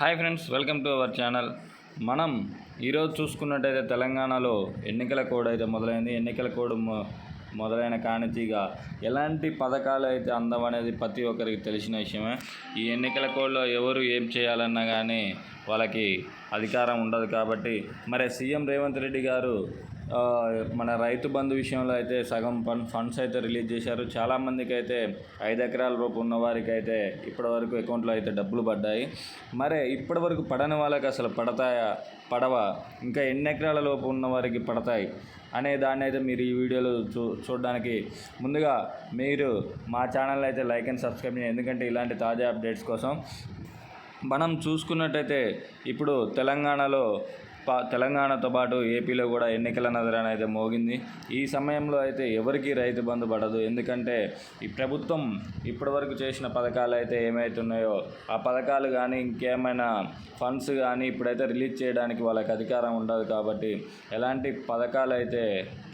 Hi friends welcome to our channel. మనం ఈరోజు చూసుకున్నట్టయితే తెలంగాణలో ఎన్నికల కోడ్ అయితే మొదలైంది. ఎన్నికల కోడ్ మొ- మొదలైన కానితీగా ఎలాంటి పథకాలు అయితే అందం అనేది ప్రతి ఒక్కరికి తెలిసిన విషయమే. ఈ ఎన్నికల కోడ్లో ఎవరు ఏం చేయాలన్నా కానీ వాళ్ళకి అధికారం ఉండదు కాబట్టి మరి సీఎం రేవంత్ రెడ్డి గారు మన రైతు బంధు విషయంలో అయితే సగం ఫండ్ ఫండ్స్ అయితే రిలీజ్ చేశారు. చాలామందికి అయితే ఐదు ఎకరాల రూపు ఉన్న వారికి అయితే ఇప్పటివరకు అకౌంట్లో అయితే డబ్బులు పడ్డాయి. మరి ఇప్పటివరకు పడని వాళ్ళకి అసలు పడతాయా? పడవా? ఇంకా ఎన్ని ఎకరాల లోపు ఉన్న వారికి పడతాయి? అనే దాన్ని అయితే మీరు ఈ వీడియోలో చూ చూడడానికి ముందుగా మీరు మా ఛానల్ అయితే లైక్ అండ్ సబ్స్క్రైబ్ చేయండి. ఎందుకంటే ఇలాంటి తాజా అప్డేట్స్ కోసం మనం చూసుకున్నట్టయితే ఇప్పుడు తెలంగాణలో తెలంగాణతో పాటు ఏపీలో కూడా ఎన్నికల నజరాన అయితే మోగింది. ఈ సమయంలో అయితే ఎవరికి రైతు బంధు పడదు? ఎందుకంటే ఈ ప్రభుత్వం ఇప్పటివరకు చేసిన పథకాలు అయితే ఏమైతున్నాయో ఆ పథకాలు కానీ ఇంకేమైనా ఫండ్స్ కానీ ఇప్పుడైతే రిలీజ్ చేయడానికి వాళ్ళకి అధికారం ఉండదు కాబట్టి ఎలాంటి పథకాలు అయితే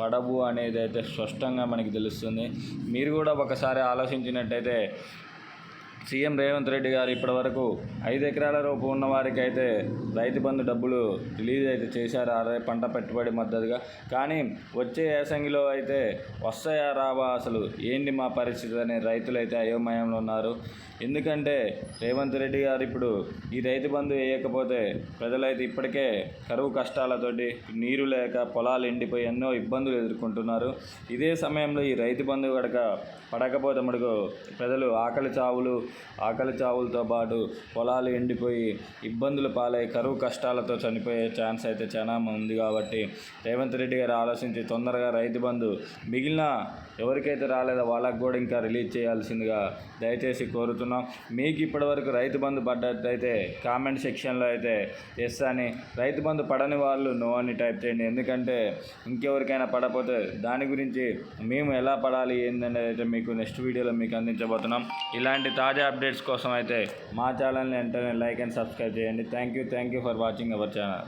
పడవు అనేది అయితే స్పష్టంగా మనకి తెలుస్తుంది. మీరు కూడా ఒకసారి ఆలోచించినట్టయితే సీఎం రేవంత్ రెడ్డి గారు ఇప్పటివరకు ఐదు ఎకరాల రూపు ఉన్న వారికి అయితే రైతు బంధు డబ్బులు రిలీజ్ అయితే చేశారు. ఆ పంట పెట్టుబడి మద్దతుగా. కానీ వచ్చే యాసంగిలో అయితే వస్తాయా రావా అసలు ఏంటి మా పరిస్థితి అనే రైతులు అయితే అయోమయంలో ఉన్నారు. ఎందుకంటే రేవంత్ రెడ్డి గారు ఇప్పుడు ఈ రైతు బంధు వేయకపోతే ప్రజలైతే ఇప్పటికే కరువు కష్టాలతోటి నీరు లేక పొలాలు ఎండిపోయి ఎన్నో ఇబ్బందులు ఎదుర్కొంటున్నారు. ఇదే సమయంలో ఈ రైతు బంధు కనుక పడకపోతే మనకు ప్రజలు ఆకలి చావులు ఆకలి చావులతో పాటు పొలాలు ఎండిపోయి ఇబ్బందులు పాలై కరువు కష్టాలతో చనిపోయే ఛాన్స్ అయితే చాలా ఉంది కాబట్టి రేవంత్ రెడ్డి గారు ఆలోచించి తొందరగా రైతు బంధు మిగిలిన ఎవరికైతే రాలేదో వాళ్ళకు కూడా ఇంకా రిలీజ్ చేయాల్సిందిగా దయచేసి కోరుతున్నాం. మీకు ఇప్పటివరకు రైతు బంధు పడ్డట్టయితే కామెంట్ సెక్షన్లో అయితే ఎస్ అని రైతు బంధు పడని వాళ్ళు నో అని టైప్ చేయండి. ఎందుకంటే ఇంకెవరికైనా పడపోతే దాని గురించి మేము ఎలా పడాలి ఏందనేది అయితే మీకు నెక్స్ట్ వీడియోలో మీకు అందించబోతున్నాం. ఇలాంటి తాజా అప్డేట్స్ కోసం అయితే మా ఛానల్ని వెంటనే లైక్ అండ్ సబ్స్క్రైబ్ చేయండి. Thank you thank you for watching our channel